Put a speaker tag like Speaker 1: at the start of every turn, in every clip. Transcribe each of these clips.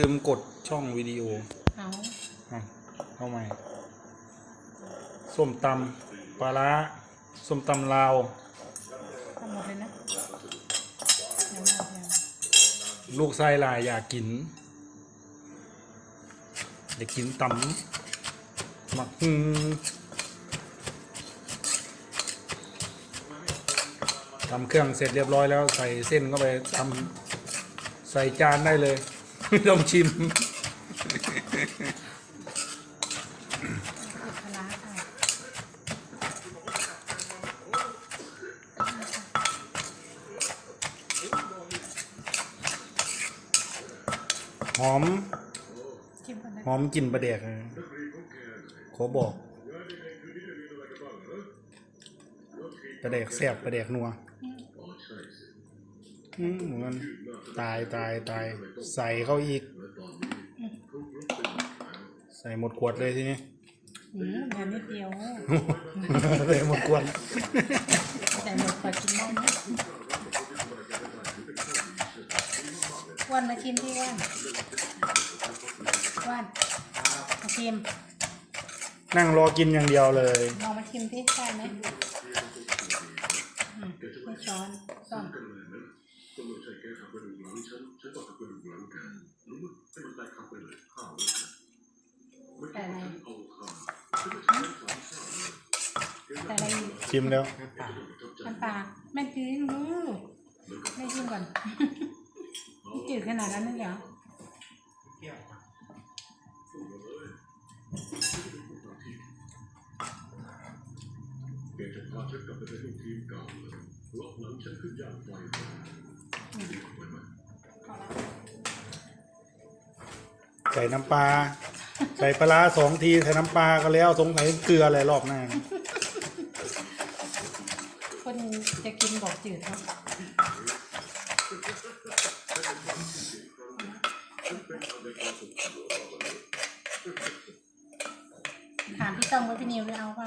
Speaker 1: ลืมกดช่องวิดีโอ
Speaker 2: เอา
Speaker 1: อะเข้าใหม่ ส้มตำปลาร้าส้มตำลาว
Speaker 2: ทำหมดเลยนะเดี๋ยวหมดยัง
Speaker 1: ลูกไส้ลายอยากกิน อยากกินตำหมักฮึงทำเครื่องเสร็จเรียบร้อยแล้วใส่เส้นเข้าไปทำใส่จานได้เลยไม่ ต้องชิม
Speaker 2: ปลาร้าค่ะ
Speaker 1: หอม
Speaker 2: ชิมก่อนนะ
Speaker 1: หอมกลิ่นปลาแดกเขอบอกปลาแดกแซ่บปลาแดกนัว อืมเหมือนกันตายตายตายใส่เข้าอีก ใส่หมดขวดเลยทีนี้
Speaker 2: อืมเดี๋ยวนิดเดียว
Speaker 1: ใส่หมดขวด
Speaker 2: แต่หมดพอกินได้ไหมอ้วันมาชิมที่อ้วันอ้วันมาชิม
Speaker 1: นั่งรอกินอย่างเดียวเลย
Speaker 2: ลองมาชิมที่ได้ไหมอืมไม่ช้อนซ่อมแต่อะไรแต่อะไรอีก
Speaker 1: ชิมแล้ว
Speaker 2: น้ำปลาแม่จืดรู้ไม่ชิมก่อนจืดขนาดนั้นเลยเหรอ
Speaker 1: ใส่น้ำปลาใส่ปลาร้าสองทีใส่น้ำปลาก็แล้วสงสัยเกลืออะไรรอบหน้า
Speaker 2: คนจะกินบอกจืดครับถามพี่ต้องว่าพี่นิวได้เอาเปล่า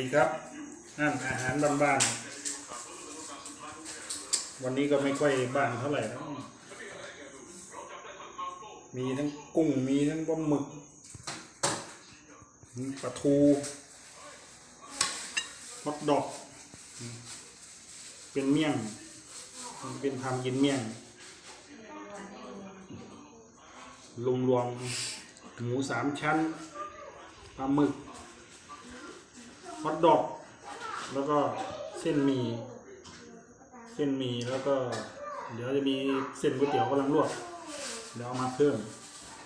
Speaker 2: ดี
Speaker 1: ครับนั่นอาหารบ้านๆวันนี้ก็ไม่ค่อยบ้านเท่าไหร่นะมีทั้งกุ้งมีทั้งปลาหมึกปลาทูฮอทดอก เป็นเมี่ยง เป็นทำกินเมี่ยงรวมรวมหมูสามชั้นปลาหมึก อทดอก แล้วก็เส้นหมี่เส้นหมี่แล้วก็ เดี๋ยวจะมีเส้นก๋วยเตี๋ยวกำลังลวกเดี๋ยวเอามาเพิ่ม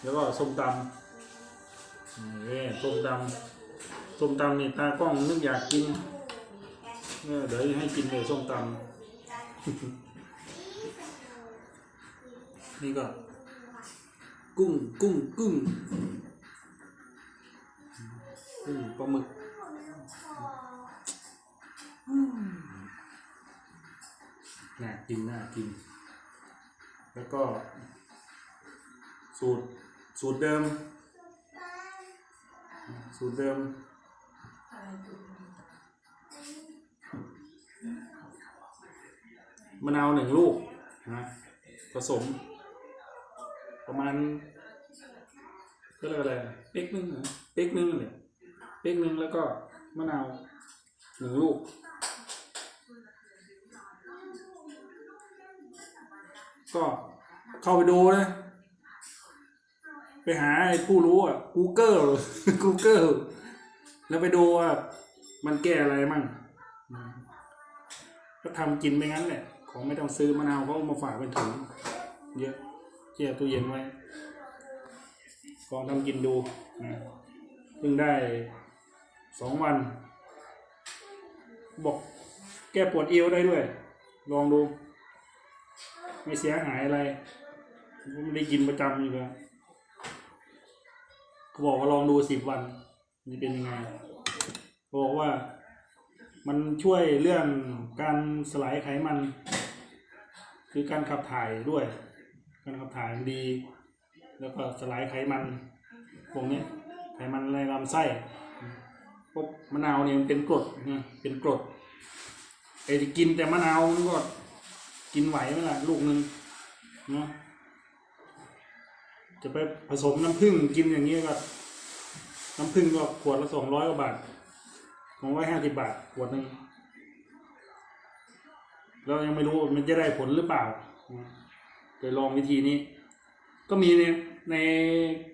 Speaker 1: แล้วก็ส้มตำนี่ส้มตำส้มตำนี่ตากล้องนึกอยากกินเออเดี๋ยวให้กินเลยส้มตำนี่ก็ กุ้งกุ้งกุ้งกุ้งปลาหมึก น่ากินน่ากิน แล้วก็ สูตร สูตรเดิม สูตรเดิม มะนาวหนึ่งลูกนะผสม ประมาณก็เรียกอะไรเป๊กนึงเหรอเป๊กนึงเลยเป๊กนึงแล้วก็มะนาวหนึ่งลูก ก็เข้าไปดูนะไปหาไอ้ผู้รู้อะ Google Google แล้วไปดูว่ามันแก้อะไรมั่งก็ทำกินไปงั้นแหละ ของไม่ต้องซื้อมะนาวเขาเอามาฝากเป็นถุงเยอะเจียตู้เย็นไว้ลองทำกินดูนะเพิ่งได้สองวัน บอกแก้ปวดเอวได้ด้วย ลองดู ไม่เสียหายอะไรผมไม่ได้กินประจำอยู่แล้วเขาบอกว่าลองดูสิบวันนจะเป็นยังไงบอกว่า มันช่วยเรื่องการสลายไขมัน คือการขับถ่ายด้วย การขับถ่ายดี แล้วก็สลายไขมันพวกนี้ไขมันในลำไส้พวกมะนาวเนี่ยมันเป็นกรดนะเป็นกรดไอ้ที่กินแต่มะนาวมันก็ กินไหวไหมล่ะลูกหนึ่งเนาะจะไปผสมน้ำผึ้งกินอย่างนี้ก็น้ำผึ้งก็ขวดละสองร้อยกว่าบาทสองร้อยห้าสิบบาทขวดหนึ่งเรายังไม่รู้ว่ามันจะได้ผลหรือเปล่านะเคยลองวิธีนี้ ก็มีในใน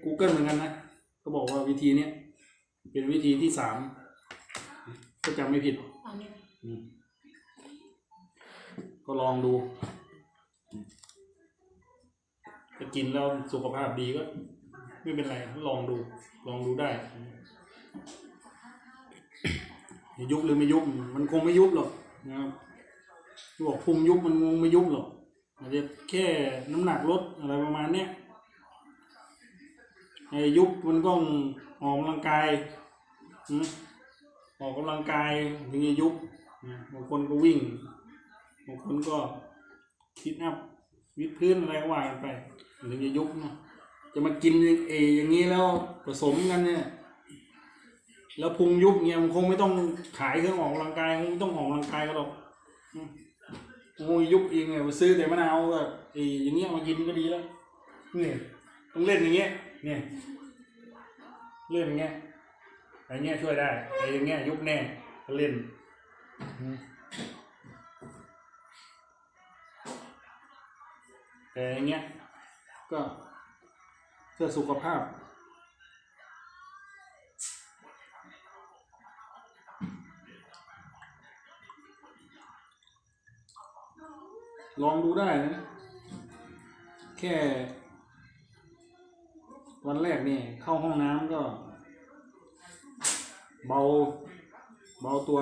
Speaker 1: Google เหมือนกันนะ ก็บอกว่าวิธีเนี้ยเป็นวิธีที่สามก็จำไม่ผิด
Speaker 2: อันนี้
Speaker 1: อืม ก็ลองดูถ้ากินแล้วสุขภาพดีก็ ไม่เป็นไรลองดู ลองดูได้ยุบหรือไม่ยุบมันคงไม่ยุบหรอกนะครับที่บอกพุงยุบมันคงไม่ยุบหรอกอาจจะแค่น้ำหนักลดอะไรประมาณเนี้ยไอ้ยุบมันก็ออกกำลังกายอออกกำลังกายถึงจะยุบบางคนก็วิ่ง บางคนก็คิดอัพวิดพื้นอะไรก็ว่ากันไปถึงจะยุบเนาะจะมากินเออย่างนี้แล้วผสมกันเนี่ย แล้วพุงยุบเงี้ยมันคงไม่ต้องขายเครื่องออกกำลังกายคงไม่ต้องออกกำลังกายก็หรอกอืมโอ้ยยุบเองไงไปซื้อแต่มะนาวก็เออย่างเงี้ยมากินก็ดีแล้วนี่ต้องเล่นอย่างเงี้ยเนี่ยเล่นอย่างเงี้ยไอ้เงี้ยช่วยได้ไอ้เงี้ยยุบแน่ก็เล่น อืมแต่ไอ้เงี้ย ก็เพื่อสุขภาพ ลองดูได้นะ แค่ วันแรกนี่เข้าห้องน้ำก็ เบา เบาตัว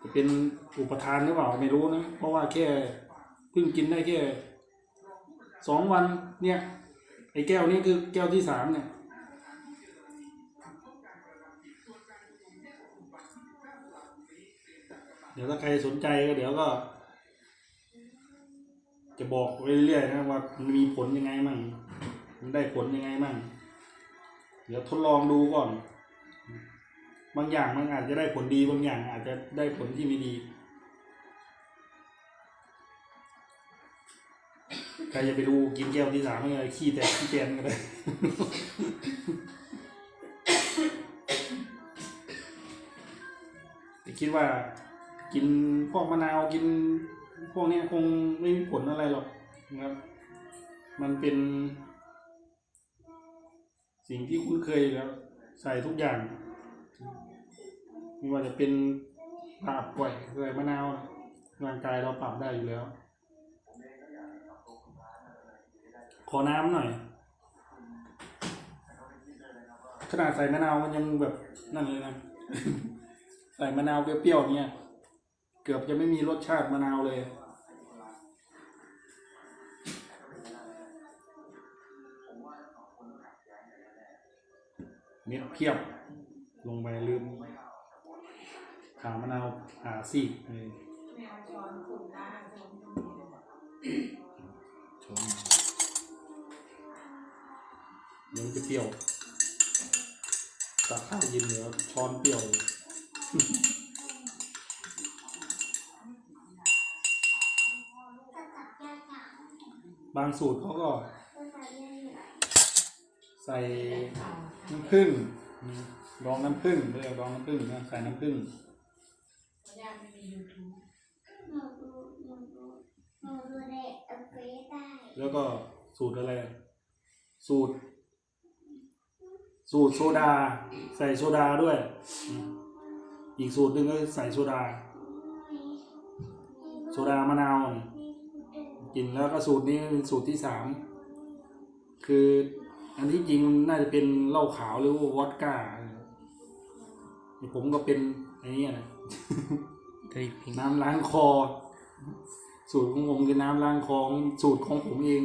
Speaker 1: จะเป็นอุปทานหรือเปล่าไม่รู้นะ เพราะว่าแค่ เพิ่งกินได้แค่สองวันเนี่ยไอ้แก้วนี้คือแก้วที่สามเนี่ยเดี๋ยวถ้าใครสนใจก็เดี๋ยวก็ จะบอกเรื่อยๆนะว่ามันมีผลยังไงมั่งมันได้ผลยังไงมั่งเดี๋ยวทดลองดูก่อน บางอย่างมันอาจจะได้ผลดีบางอย่างอาจจะได้ผลที่ไม่ดี ครจะไปดูกินแก้วที่สามไม่เลยขี้แตกขี้แตนกันเลยแต่คิดว่า กินพวกมะนาวกินพวกนี้คงไม่มีผลอะไรหรอกนะครับ มันเป็น สิ่งที่คุ้นเคยแล้ว ใส่ทุกอย่างไม่ว่าจะเป็นปราบป่วยใส่มะนาวร่างกายเราปรับได้อยู่แล้ว ขอน้ำหน่อย ขนาดใส่มะนาวมันยังแบบนั่นเลยนะ ใส่มะนาวเปรี้ยวๆเนี่ย เกือบจะไม่มีรสชาติมะนาวเลยเม็ดเพียบ ลงไปลืมขามะนาวหาซีกเลยช้อน เดี๋ยวมันจะเปรี้ยวตักข้าวเย็นเดี๋ยวช้อนเปรี้ยวเลยบางสูตรเขาก็ ใส่น้ำผึ้งอืมดองน้ำผึ้งเรียกดองน้ำผึ้งนะใส่น้ำผึ้ง
Speaker 3: หนูดูหนูดูหนูดูในเฟซได้
Speaker 1: แล้วก็สูตรอะไร สูตร สูตรโซดา ใส่โซดาด้วยอืมอีกสูตรหนึ่งก็ใส่โซดา โซดามะนาวนี่กินแล้วก็สูตรนี้เป็นสูตรที่สามคืออันที่จริงน่าจะเป็นเหล้าขาวหรือว่าวอดก้าแต่ผมก็เป็นไอ้นี่นะ
Speaker 4: เคยพิง
Speaker 1: น้ำล้างคอ สูตรของผมคือน้ำล้างคอของสูตรของผมเอง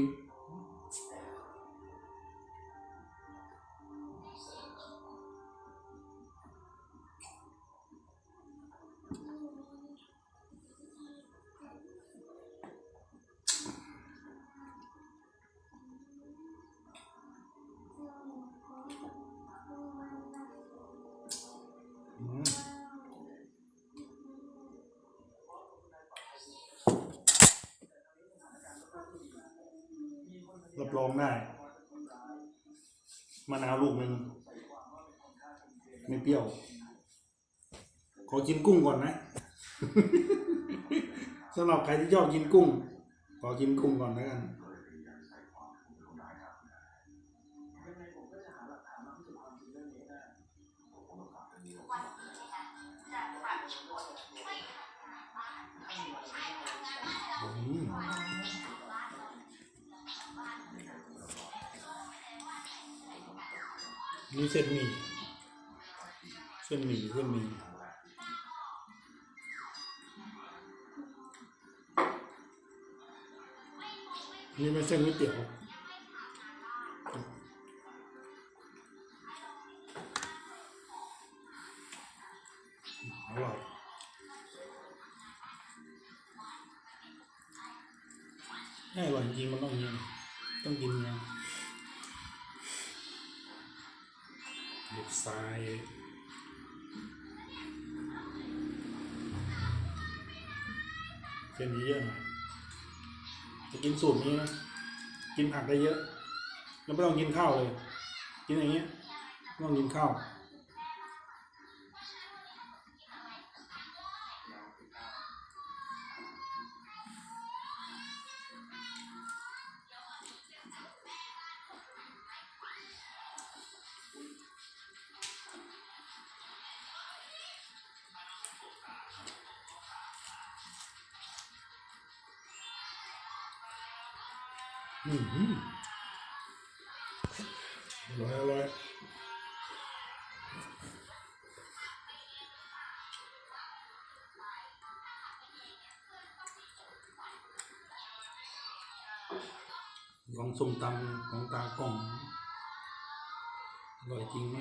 Speaker 1: รับรองได้มะนาวลูกหนึ่งไม่เปรี้ยว ขอกินกุ้งก่อนนะสำหรับใครที่ชอบกินกุ้ง ขอกินกุ้งก่อนแล้วกัน นี่เส้นหมี่เส้นหมี่เส้นหมี่นี่ไม่เส้นก๋วยเตี๋ยว เป็นเยอะหน่อยจะกินสูตรนี้นะ กินผักได้เยอะ แล้วไม่ต้องกินข้าวเลย กินอย่างเงี้ยไม่ต้องกินข้าว อืมอร่อยอร่อยลองส้มตำของตากล้องอร่อยจริงไหม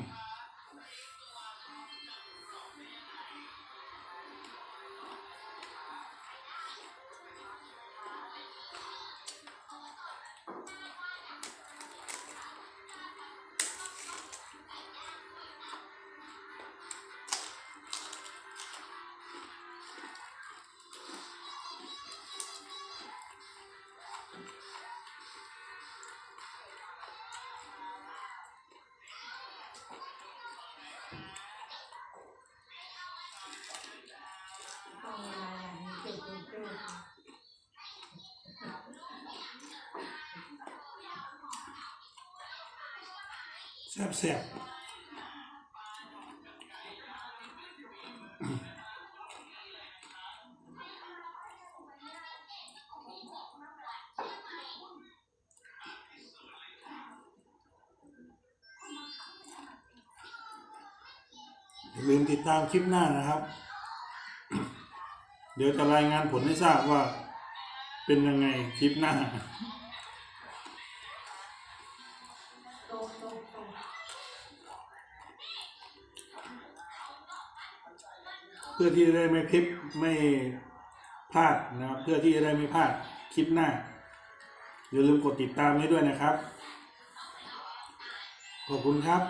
Speaker 1: บแซ่บอย่าลืมติดตามคลิปหน้านะครับ เดี๋ยวจะรายงานผลให้ทราบว่าเป็นยังไงคลิปหน้า พื่อที่จะได้ไม่พลิปไม่พลาดนะครับเพื่อที่จะได้ไม่พลาดคลิปหน้า อย่าลืมกดติดตามให้ด้วยนะครับ ขอบคุณครับ